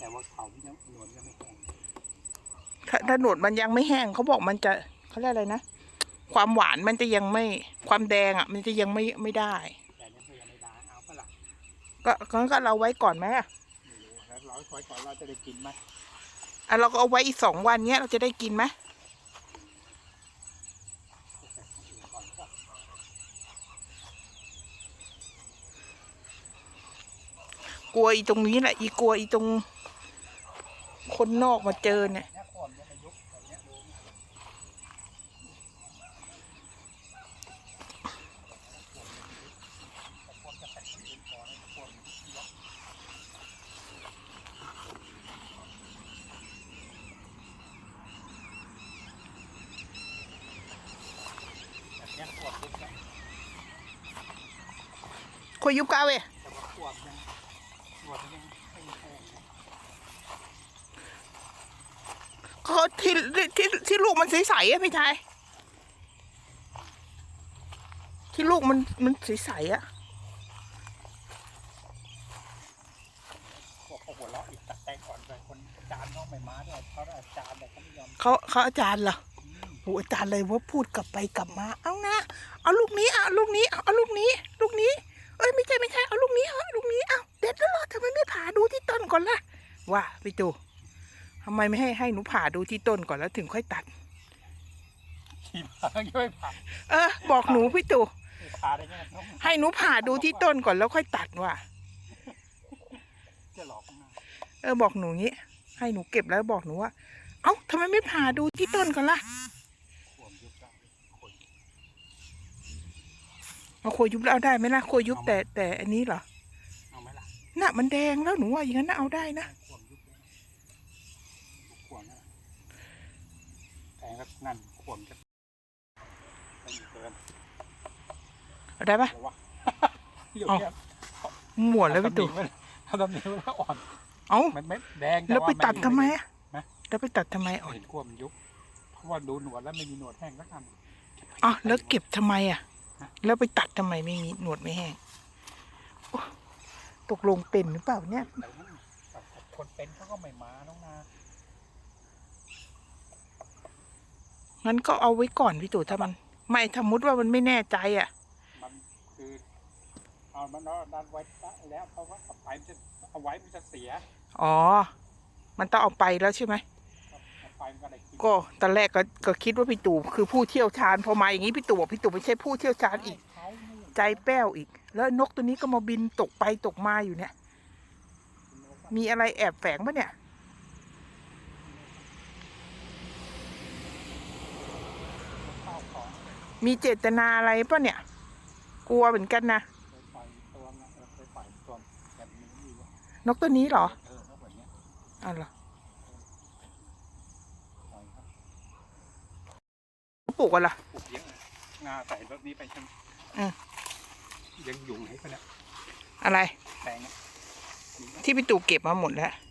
แต่ว่าเขายังหนวดยังไม่แห้งถ้าถ้าหนวดมันยังไม่แห้งเขาบอกมันจะเขาเรียกอะไรนะความหวานมันจะยังไม่ความแดงอะ มันจะยังไม่ไม่ได้ แต่นี่ก็ยังไม่ได้เอาปะล่ะก็ก็ก็เราไว้ก่อนไหมอะไม่รู้แล้วเราไว้ก่อนเราจะได้กินไหมอะเราก็เอาไว้อีกสองวันเนี้ยเราจะได้กินไหมก่อนก็กลัวอีตรงนี้แหละ อีกลัวอีตรง คนนอกมาเจอเนี่ยเนี่ย เขาที่ที่ที่ลูกมันใสๆอะพี่ชายที่ลูกมันมันใสๆอะเขาเราะอีกตัดแตงก่อนไปคนอาจารย์เขาไม่มาด้วยเขาอาจารย์เขาไม่ยอมเขาเขาอาจารย์เหรอโอ้อาจารย์เลยว่าพูดกลับไปกลับมา เอานะ เอาลูกนี้เอาลูกนี้เอาลูกนี้ ลูกนี้ เอ้ยไม่ใช่ไม่ใช่เอาลูกนี้เอาลูกนี้เอาเด็ดแล้วหรอทำไมไม่ผ่าดูที่ต้นก่อนล่ะว่าพี่ตู ทำไมไม่ให้ให้หนูผ่าดูที่ต้นก่อนแล้วถึงค่อยตัด ขี่มายังไม่ผ่านเออ บอกหนูพี่ตูไม่ผ่านได้ไงต้องให้หนูผ่าดูที่ต้นก่อนแล้วค่อยตัดว่ะจะหลอกมาเออบอกหนูงี้ ให้หนูเก็บแล้วบอกหนูว่า เอ้าทำไมไม่ผ่าดูที่ต้นก่อนล่ะขวมยุบได้ขวมเอาโคยุบแล้วเอาได้ไหมล่ะโคยุบแต่แต่อันนี้เหรอเอาไหมล่ะ น่ะมันแดงแล้วหนูว่าอย่างนั้นน่ะเอาได้นะ ขวมยุบเลยขวมนะ แต่ก็นั่นขวมจะไปเกินเอาได้ปะหรอวะอยู่เอาเนี่ยหมวดแล้วพี่ตู่ทำตำหนิไว้แล้วอ่อน เอ้ามันไม่แดงต่แล้วไปาตัดทำไมอะนะแล้วไปตัดทำไมอ่อนเห็นขวมยุบเพราะว่าดูหนวดแล้วไม่มีหนวดแห้งสักอันอ๋อแล้วเก็บทำไมอะฮะแล้วไปตัดทำไมไม่มีหนวดไม่แห้งโอ้ตกลงเป็นหรือเปล่าเนี่ย แต่ว่าแต่คนเป็นเขาก็ไม่มาน้องนา งั้นก็เอาไว้ก่อนพี่ตู่ถ้ามัน ไม่สมมติว่ามันไม่แน่ใจอะ มันคือเอามันเอาดันไว้แล้วเพราะว่าเอาไปมันจะเอาไว้มันจะเสียอ๋อ มันต้องเอาไปแล้วใช่ไหม เอาไปมันก็ได้กินก็ตอนแรกก็ก็คิดว่าพี่ตู่คือผู้เชี่ยวชาญพอมาอย่างนี้พี่ตู่บอกพี่ตู่ไม่ใช่ผู้เชี่ยวชาญอีก เขานี่ใจแป้วอีก แล้วนกตัวนี้ก็มาบินตกไปตกมาอยู่เนี่ย มีอะไรแอบแฝงปะเนี่ย ข้าวของ มีเจตนาอะไรปะเนี่ย กลัวเหมือนกันนะไปปล่อยตัวนะเออไปปล่อยตัวแบบนี้อยู่อะนกตัวนี้เหรอเออแล้วแบบเนี้ยอ๋อเหรอปล่อยครับปลูกอะไรปลูกเยอะงาใส่รถนี้ไปใช่ไหมอืมยังอยู่ไหนปะเนี่ยอะไรแปลงอะมีไหมที่พี่ตู่เก็บมาหมดแล้วเ